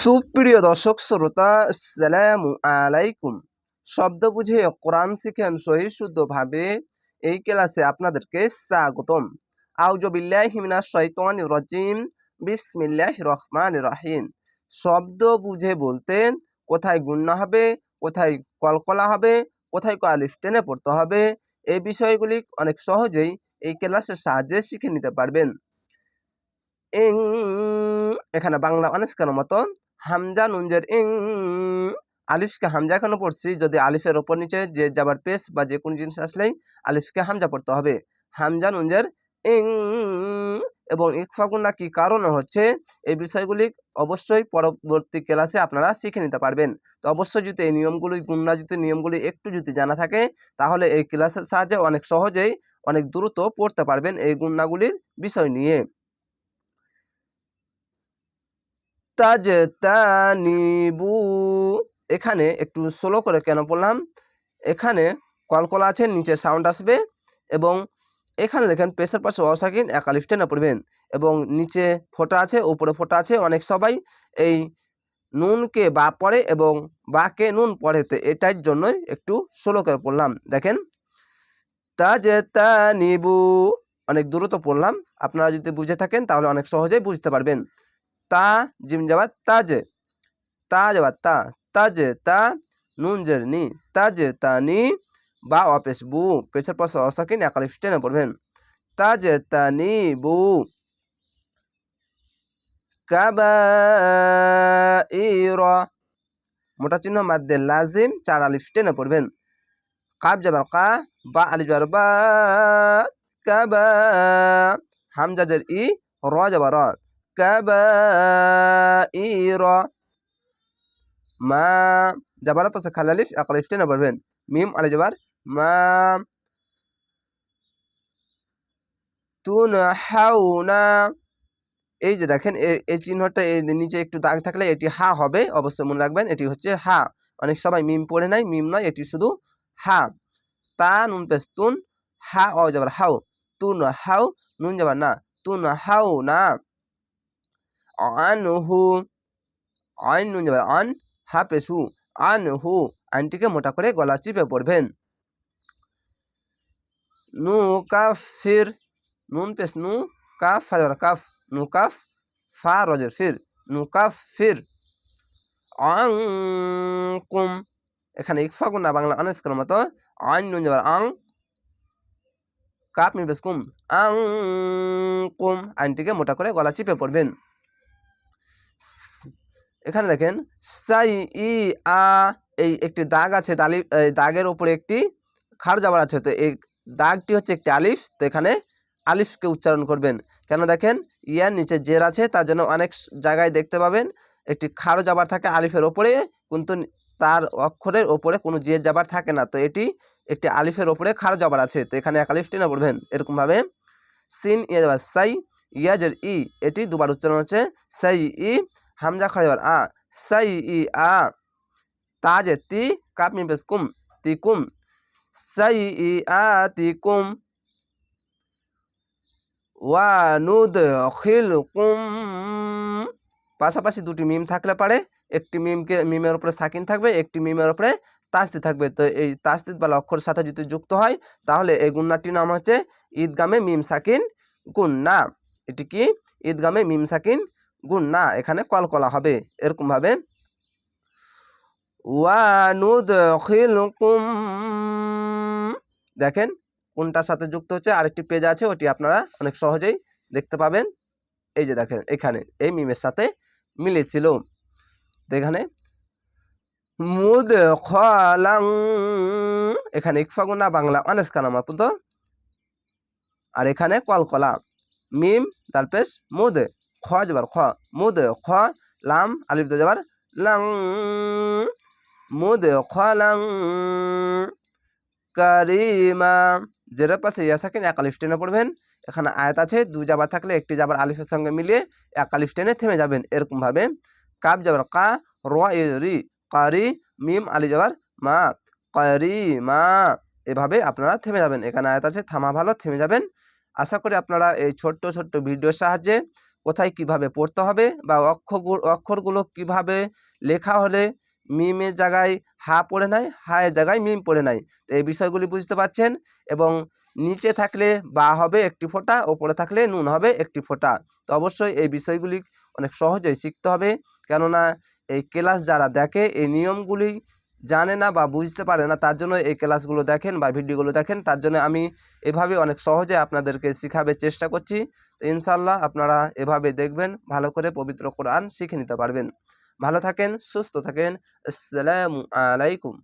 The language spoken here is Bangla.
সুপ্রিয় দর্শক, শ্রোতা, আসসালামু আলাইকুম। শব্দ বুঝে কোরআন শিখেন সহি শুদ্ধভাবে এই ক্লাসে আপনাদেরকে স্বাগতম। আউজবিল্লাহি মিনাশ শাইতানির রাজিম। বিসমিল্লাহির রহমানির রহিম। শব্দ বুঝে বলতেন কোথায় গুন্না হবে, কোথায় কলকলা হবে, কোথায় আলিফ টেনে পড়তে হবে এই বিষয়গুলি অনেক সহজেই এই ক্লাসের সাহায্যে শিখে নিতে পারবেন। ইং। এখানে বাংলা অনেস্কার মতো হামজা নুনজের ইং। আলিফকে হামজা কেন পড়ছি? যদি আলিফের ওপর নিচে যে যাবার পেস বা যে কোনো জিনিস আসলেই আলিফকে হামজা পড়তে হবে। হামজা নুনজের ইং। এবং ইকফা গুন্না কি কারণে হচ্ছে? এই বিষয়গুলি অবশ্যই পরবর্তী ক্লাসে আপনারা শিখে নিতে পারবেন। তো অবশ্যই যদি এই নিয়মগুলি গুন্না যদি নিয়মগুলি একটু যদি জানা থাকে, তাহলে এই ক্লাসের সাহায্যে অনেক সহজেই অনেক দ্রুত পড়তে পারবেন এই গুন্নাগুলির বিষয় নিয়ে। তাজতানিবু। এখানে একটু স্লো করে কেন বললাম? এখানে কলকলা আছে, নিচে সাউন্ড আসবে এবং এখানে দেখেন পেশের পাশে অসাকিন একালিফ টেনে পড়বেন এবং নিচে ফোঁটা আছে উপরে ফোঁটা আছে অনেক সবাই। এই নুনকে বা পড়ে এবং বাকে নুন পড়ে তো, এটার জন্যই একটু স্লো করে পড়লাম। দেখেন তাজতানিবু, অনেক দ্রুত পড়লাম। আপনারা যদি বুঝে থাকেন তাহলে অনেক সহজেই বুঝতে পারবেন। তা, জিম যাবার তাজে। তা যাবার তা, তাজে তা, নুন জের নি তাজে তা নি, বা অপেশ বু, পেছের পাশে অসাকিন একালিফ টেনে পড়বেন। তাজে তা নি বু। কাবা মোটা চিহ্ন মাদ্দে লাজিম চার আলিফ টেনে পড়বেন। কাব যাবার কা, বা আলিফ যাবার বা, কাবা। হামজাজের ই, র যাবার র। মা যাবার পাশে খালালিফ আকালিফ টেনে পড়বেন মিম আলে যাবার মা তুনহাউনা এই যে দেখেন এই চিহ্নটা নিচে একটু দাগ থাকলে এটি হা হবে, অবশ্যই মনে রাখবেন, এটি হচ্ছে হা। অনেক সময় মিম পড়ে নাই, মিম নয়, এটি শুধু হা। তা, নুন পেস তুন, হা, অ যাবার হাউ তুন হাউ নুন যাবার না। তুন হাউ না। আনহু আইন নুন আন হাফেসু আনহু আইনটিকে মোটা করে গলা চিপে পড়বেন নু কাফির নুন পেস নু কাফ ফাজর কাফ নু কাফ ফা রজের ফির নু কাফ ফির কুম এখানে ইকফা গুনা বাংলা আনেস্কের মতো আইন নুন যাবার আং কাপ মিবেস কুম আং কুম আইনটিকে মোটা করে গলা চিপে পড়বেন এখানে দেখেন, সাই, ই, আ, এই একটি দাগ আছে দালি দাগের উপরে একটি খার যাবার আছে। তো এই দাগটি হচ্ছে একটি আলিফ, তো এখানে আলিফকে উচ্চারণ করবেন। কেন দেখেন, ইয়ার নিচে জের আছে, তার জন্য অনেক জায়গায় দেখতে পাবেন, একটি খার যাবার থাকে আলিফের ওপরে, কিন্তু তার অক্ষরের ওপরে কোনো জের যাবার থাকে না। তো এটি একটি আলিফের ওপরে খার যাবার আছে, তো এখানে এক আলিফটি না পড়বেন, এরকমভাবে। সিন, ইয়া যাবার, সাই ইয়াজের ই, এটি দুবার উচ্চারণ হচ্ছে, সাই, ই হামজা খাইবার আ সাই ই আ তাজে তি কাপ মি বেস কুম তি কুম সাই ই আ তি কুম ওয়া নুদ খিল কুম পাশাপাশি দুটি মিম থাকলে পারে, একটি মিমকে, মিমের উপরে সাকিন থাকবে, একটি মিমের উপরে তাস্তি থাকবে। তো এই তাস্তিদ বা অক্ষর সাথে যদি যুক্ত হয়, তাহলে এই গুন্নাটির নাম হচ্ছে ঈদগামে মিম সাকিন গুন্না। এটি কি? ঈদগামে মিম সাকিন গুণ না, এখানে কলকলা হবে। এরকমভাবে দেখেন কোনটার সাথে যুক্ত হচ্ছে, আরেকটি পেজ আছে, ওটি আপনারা অনেক সহজেই দেখতে পাবেন। এই যে দেখেন, এখানে, এই মিমের সাথে মিলেছিল। এখানে মুদ খালাং এখানে ইকফাগুনা বাংলা অনেস্কানামা পুতো আর এখানে কলকলা, মিম তারপেশ মুদ। খ যাবার, খ। মুদ, খ, লাম, আলিফ যাবার, লাং, মুদ, খ, লাং, কারিমা। যেটার পাশে ইয়া থাকেন এক আলিফ টেনে পড়বেন। এখানে আয়াত আছে, দু যাবার থাকলে একটি যাবার আলিফের সঙ্গে মিলিয়ে এক আলিফ টেনে থেমে যাবেন এরকমভাবে। কাপ যাবার, কা, র রি, কারি, মিম, আলি যাবার, মা কারি মা এভাবে আপনারা থেমে যাবেন। এখানে আয়াত আছে, থামা ভালো, থেমে যাবেন। আশা করি আপনারা এই ছোট্ট ছোট্ট ভিডিওর সাহায্যে কোথায় কীভাবে পড়তে হবে বা অক্ষরগুলো অক্ষরগুলো কীভাবে লেখা হলে মিমের জায়গায় হা পড়ে নাই হায়ের জায়গায় মিম পড়ে নাই তো এই বিষয়গুলি বুঝতে পারছেন এবং নিচে থাকলে বা হবে একটি ফোঁটা, ওপরে থাকলে নুন হবে একটি ফোঁটা। তো অবশ্যই এই বিষয়গুলি অনেক সহজেই শিখতে হবে। কেননা এই ক্লাস যারা দেখে, এই নিয়মগুলি জানে না বা বুঝতে পারে না, তার জন্য এই ক্লাসগুলো দেখেন বা ভিডিওগুলো দেখেন, তার জন্য আমি এভাবে অনেক সহজে আপনাদেরকে শেখাবে চেষ্টা করছি। তো ইনশাল্লাহ আপনারা এভাবে দেখবেন, ভালো করে পবিত্র কোরআন শিখে নিতে পারবেন। ভালো থাকেন, সুস্থ থাকেন, আসসালামু আলাইকুম।